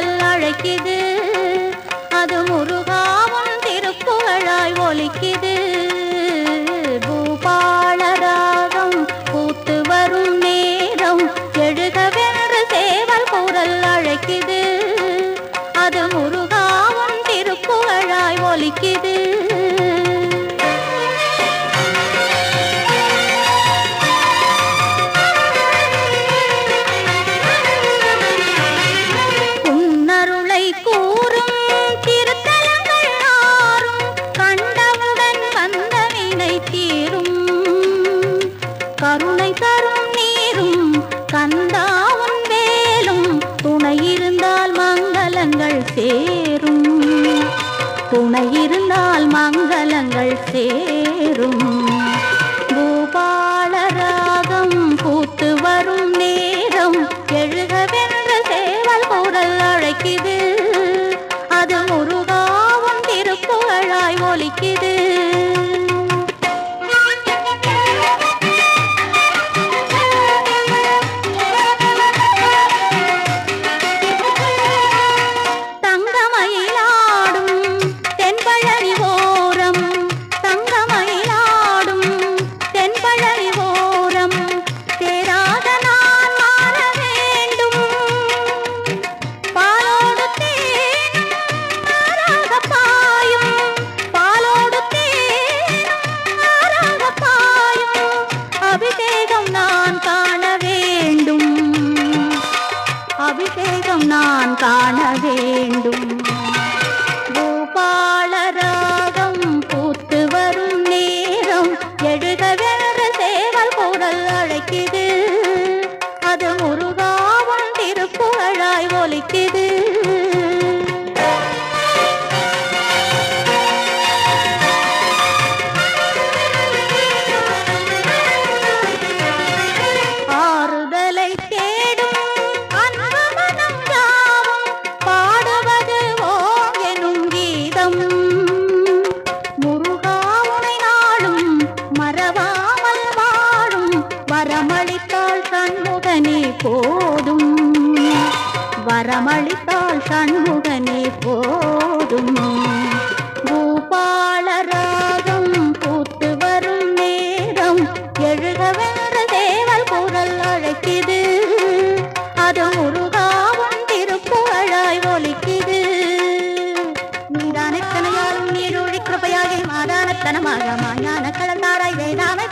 அழைக்குது. அது முருகாவும் திருப்புகழாய் ஒலிக்குது. பூபாலராகம் பூத்து வரும் நேரம் எழுகவென்று சேவல் குரல் அழைக்குது. அது முருகாவும் திருப்புகழாய் ஒலிக்குது. கருணை தரும் நீரும் கந்தாவும் வேலும் துணை இருந்தால் மங்களங்கள் சேரும். துணை இருந்தால் மங்களங்கள் சேரும். பூபாளராகம் பூத்து வரும் நேரம். எழுகவென்ற சேவல் குரல் அழைக்குது. அது முருகாவும் திருப்புகழாய் ஒலிக்குது. காண வேண்டும் பூபாலராகம் பூத்து வரும் நேரம் எழுகவென்ற சேவல் குரல் அழைக்குது. அது முருகாவும் வரமளித்தாள் சண்முகனே போதும். வரமளித்தாள் சண்முகனே போதும். பூபாலராகம் பூத்து வரும் நேரம் எழுக வேற தேவல் குரல் அழைக்குது. அது முருகாவும் திருப்புகழாய் ஒலிக்குது. நீதான கனையாலும் நீரொழி கிருபையாகி மாதானத்தனமாக மாஞான கலந்தாராய் வேதாமை